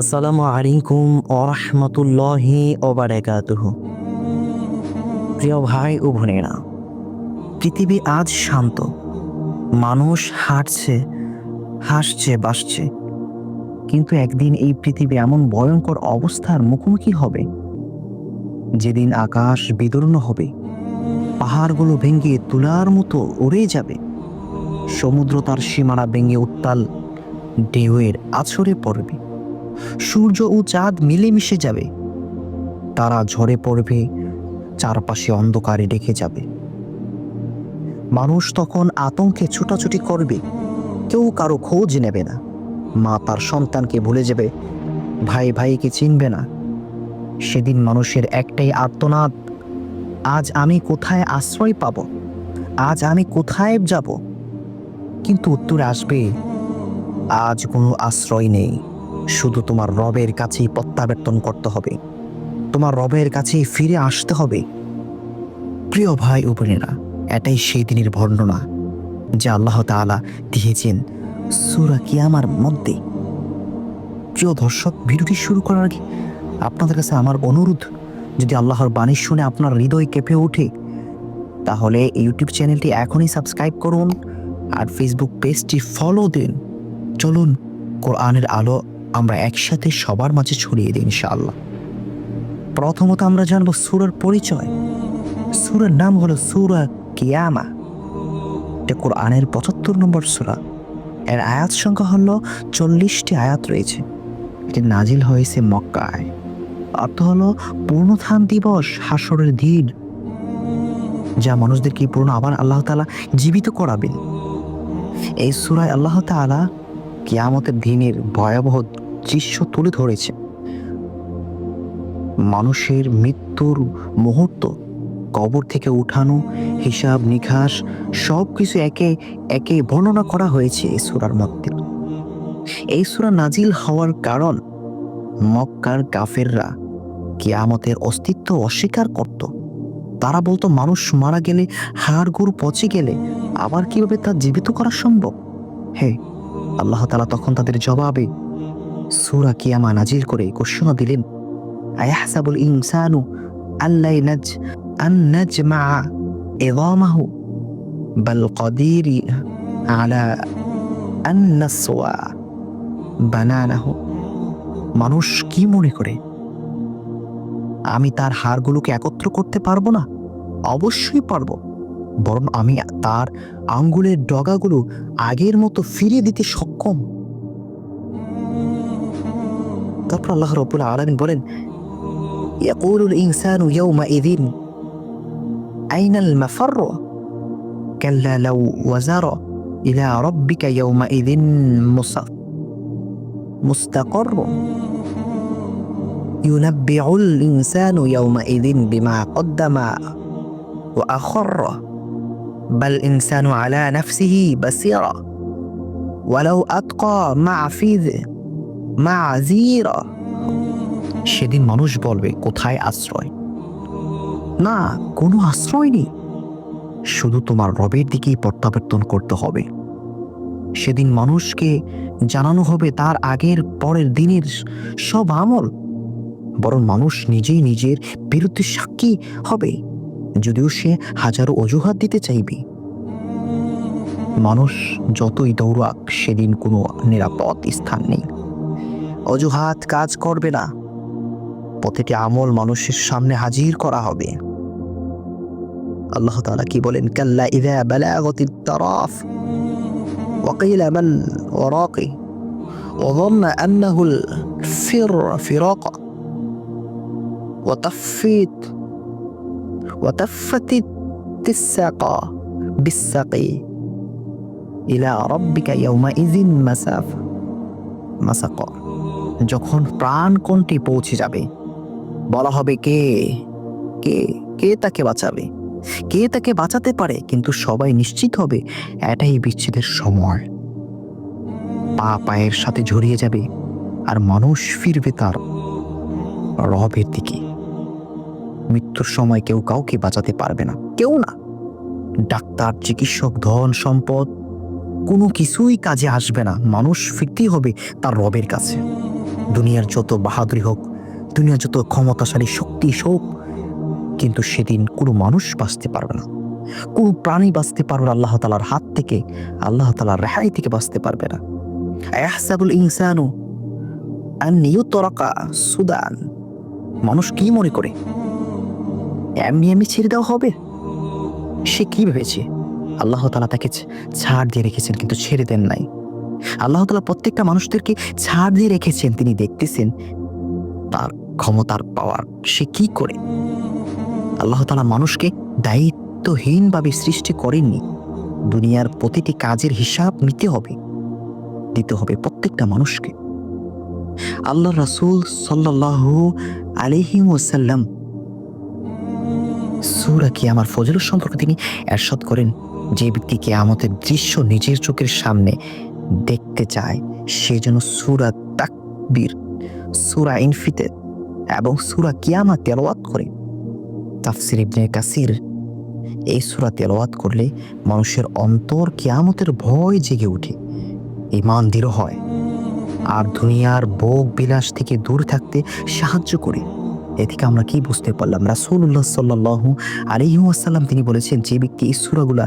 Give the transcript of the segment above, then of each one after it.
আসসালামু আলাইকুম ওরহমতুল্লাহি ওবারাকাতুহ প্রিয় ভাই ও বোনেরা, পৃথিবী আজ শান্ত। মানুষ হাঁটছে, হাসছে, বাসছে। কিন্তু একদিন এই পৃথিবী এমন ভয়ঙ্কর অবস্থার মুখোমুখি হবে, যেদিন আকাশ বিদীর্ণ হবে, পাহাড়গুলো ভেঙে তুলার মতো উড়ে যাবে, সমুদ্র তার সীমানা ভেঙে উত্তাল ঢেউয়ের আছড়ে পড়বে। সূর্য ও চাঁদ মিলেমিশে যাবে। তারা ঝরে পড়বে, চারপাশে অন্ধকারে ডেকে যাবে। মানুষ তখন আতঙ্কে ছুটাছুটি করবে, কেউ কারও খোঁজ নেবে না। মা তার সন্তানকে ভুলে যাবে, ভাই ভাইকে চিনবে না। সেদিন মানুষের একটাই আর্তনাদ, আজ আমি কোথায় আশ্রয় পাব? আজ আমি কোথায় যাব? কিন্তু উত্তরে আসবে, আজ কোনো আশ্রয় নেই। শুধু তোমার রবের কাছেই প্রত্যাবর্তন করতে হবে। তোমার রবের কাছেই ফিরে আসতে হবে। প্রিয় ভাই ও বোনেরা, এটাই সেই দিনের বর্ণনা যা আল্লাহ তাআলা দিয়েছেন সুরা কিয়ামার মধ্যে। প্রিয় দর্শক, ভিডিওটি শুরু করার আগে আপনাদের কাছে আমার অনুরোধ, যদি আল্লাহর বাণী শুনে আপনার হৃদয় কেঁপে ওঠে, তাহলে ইউটিউব চ্যানেলটি এখনই সাবস্ক্রাইব করুন আর ফেসবুক পেজটি ফলো দিন। চলুন, কোরআনের আলো আমরা একসাথে সবার মাঝে ছড়িয়ে দিই ইনশাআল্লাহ। প্রথমত আমরা জানব সুরার পরিচয়। সুরার নাম হলো সুরা কিয়ামা। এটা কোরআনের পঁচাত্তর নম্বর সুরা। এর আয়াত সংখ্যা হলো চল্লিশটি আয়াত রয়েছে। এটি নাজিল হয়েছে মক্কায়। অর্থ হলো পূর্ণথান দিবস হাসরের দিন। যা মানুষদেরকে পূর্ণ আবার আল্লাহ তাআলা জীবিত করাবেন। এই সুরায় আল্লাহ তাআলা কিয়ামতের দিনের ভয়াবহ দৃশ্য তুলে ধরেছে। মানুষের মৃত্যুর মুহূর্ত, কবর থেকে উঠানো, হিসাব নিকাশ সব কিছু একে একে বর্ণনা করা হয়েছে এই সুরার মধ্যে। এই সুরা নাজিল হওয়ার কারণ মক্কার কাফেররা কিয়ামতের অস্তিত্ব অস্বীকার করত। তারা বলতো, মানুষ মারা গেলে হাড় গুড় পচে গেলে আবার কীভাবে তা জীবিত করা সম্ভব? হে আল্লাহ তালা তখন তাদের জবাবে সুরা কিয়ামা নাজির করে ঘোষণা দিলেন, আয়াহসাবুল ইনসানু আল্লাই নাজ, আন নাজমা ইযামাহু বাল কাদিরি আলা আন নাসওয়া বানানাহু। মানুষ কি মনে করে? আমি তার হাড়গুলোকে একত্র করতে পারব না? অবশ্যই পারব। বরং আমি তার আঙ্গুলের ডগাগুলো আগের মতো ফিরিয়ে দিতে সক্ষম তারপর আল্লাহ রবুল আলমিন বলেন يقول الإنسان يومئذ أين المفر كلا لو وزر إلى ربك يومئذ مص- مستقر ينبع الإنسان يومئذ بما قدم وأخر بل الإنسان على نفسه بصيرة ولو أتقى مع فيذ معذيرة সেদিন মানুষ বলবে কোথায় আশ্রয় না কোনো আশ্রয় নেই শুধু তোমার রবের দিকেই প্রত্যাবর্তন করতে হবে সেদিন মানুষকে জানানো হবে তার আগের পরের দিনের সব আমল বরং মানুষ নিজেই নিজের বিরুদ্ধে সাক্ষী হবে যদিও সে হাজারো অজুহাত দিতে চাইবে মানুষ যতই দৌড়াক সেদিন কোনো নিরাপদ স্থান নেই অজুহাত কাজ করবে না প্রতিটি আমল মানুষের সামনে হাজির করা হবে আল্লাহ তাআলা কি বলেন কাল্লা ইযা বালাগতিত তারাফ وقيل من وراقي وظن أنه الفر فراق وطفت وتفت الساق بالسقي إلى ربك يومئذ مساف مساق যখন প্রাণ কোনটি পৌঁছে যাবে বলা হবে কে কে কে তাকে বাঁচাবে কে তাকে বাঁচাতে পারে কিন্তু সবাই নিশ্চিত হবে এটাই বিচ্ছেদের সময় পা পায়ের সাথে জড়িয়ে যাবে আর মানুষ ফিরবে তার রবের দিকে মৃত্যুর সময় কেউ কাউকে বাঁচাতে পারবে না। কেউ না। ডাক্তার, চিকিৎসক, ধন, সম্পদ, কোনো কিছুই কাজে আসবে না। মানুষ ফিরতেই হবে তার রবের কাছে। দুনিয়ার যত বাহাদুরি হোক, দুনিয়ার যত ক্ষমতাশালী, শক্তি হোক, কিন্তু সেদিন কোনো মানুষ বাঁচতে পারবে না। কোনো প্রাণী বাঁচতে পারবে না আল্লাহ তালার হাত থেকে। আল্লাহ তালার রেহাই থেকে বাঁচতে পারবে না। এহসাবুল ইনসানু আন্নিউ তরকা সুদান। মানুষ কি মনে করে? এমনি এমনি ছেড়ে দেওয়া হবে? সে কি ভেবেছে? আল্লাহ তালা তাকে ছাড় দিয়ে রেখেছেন, কিন্তু ছেড়ে দেন নাই। আল্লাহ তালা প্রত্যেকটা মানুষদেরকে ছাড় দিয়ে রেখেছেন, তিনি দেখতেছেন তার ক্ষমতার পাওয়ার। সে কি করে? আল্লাহ তালা মানুষকে দায়িত্বহীনভাবে সৃষ্টি করেননি। দুনিয়ার প্রতিটি কাজের হিসাব নিতে হবে, দিতে হবে প্রত্যেকটা মানুষকে। আল্লাহ রাসূল সাল্লাল্লাহু আলাইহি ওয়াসাল্লাম সূরা কিয়ামার ফজলুর সম্পর্কে তিনি এরশাদ করেন? যে ব্যক্তি কিয়ামতের দৃশ্য নিজের চোখের সামনে দেখতে চায়, সে যেন সুরা তাকবীর, সুরা ইনফিতে এবং সুরা কিয়ামা তেলাওয়াত করে। তাফসির ইবনে কাসির এই সুরা তেলাওয়াত করলে মানুষের অন্তর কিয়ামতের ভয় জেগে ওঠে ইমান দৃঢ় হয়, আর দুনিয়ার ভোগ বিলাস থেকে দূর থাকতে সাহায্য করে। এ থেকে আমরা কি বুঝতে পারলাম? রাসূলুল্লাহ সাল্লাল্লাহু আলাইহি ওয়াসাল্লাম তিনি বলেছেন, যে ব্যক্তি এই সূরাগুলা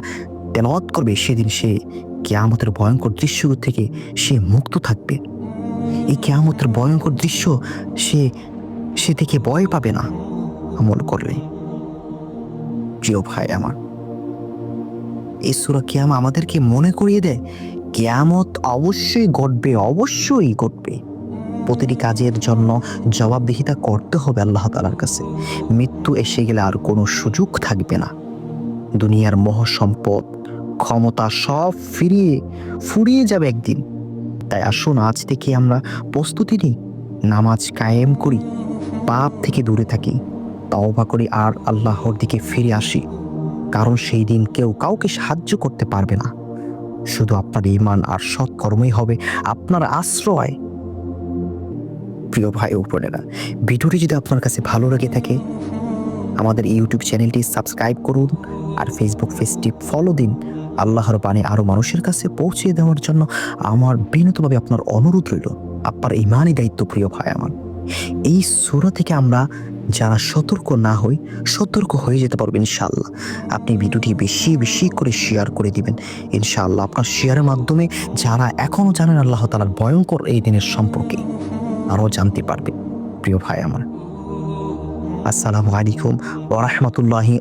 করবে, সেদিন সে কেয়ামতের ভয়ঙ্কর দৃশ্য থেকে সে মুক্ত থাকবে। এই কেয়ামতের ভয়ঙ্কর দৃশ্য সে সে থেকে ভয় পাবে না, আমল করলে প্রিয় ভাই আমার, এই সূরা কিয়ামা আমাদেরকে মনে করিয়ে দেয়, কেয়ামত অবশ্যই ঘটবে অবশ্যই ঘটবে। প্রতিটি কাজের জন্য জবাবদিহিতা করতে হবে আল্লাহ তালার কাছে। মৃত্যু এসে গেলে আর কোনো সুযোগ থাকবে না। দুনিয়ার মোহ সম্পদ ক্ষমতা সব ফিরিয়ে, ফুরিয়ে যাবে একদিন। তাই আসুন, আজ থেকে আমরা প্রস্তুতি নিই, নামাজ কায়েম করি, পাপ থেকে দূরে থাকি, তওবা করি আর আল্লাহর দিকে ফিরে আসি। কারণ সেই দিন কেউ কাউকে সাহায্য করতে পারবে না। শুধু আপনার ইমান আর সৎকর্মই হবে, আপনার আশ্রয়। প্রিয় ভাই ও বোনেরা। ভিডিওটি যদি আপনার কাছে ভালো লেগে থাকে, আমাদের ইউটিউব চ্যানেলটি সাবস্ক্রাইব করুন আর ফেসবুক পেজটি ফলো দিন। আল্লাহর বাণী আরও মানুষের কাছে পৌঁছে দেওয়ার জন্য আমার বিনীতভাবে আপনার অনুরোধ রইল। আপনার ইমানই দায়িত্ব প্রিয় ভাই আমার। এই সুরা থেকে আমরা যারা সতর্ক না হই, সতর্ক হয়ে যেতে পারব ইনশাল্লাহ আপনি ভিডিওটি বেশি বেশি করে শেয়ার করে দিবেন। ইনশাআল্লাহ আপনার শেয়ারের মাধ্যমে যারা এখনও জানেন আল্লাহ তালার ভয়ঙ্কর এই দিনের সম্পর্কে আরও জানতে পারবে প্রিয় ভাই আমার। আসসালামু আলাইকুম ওরহমতুল্লাহি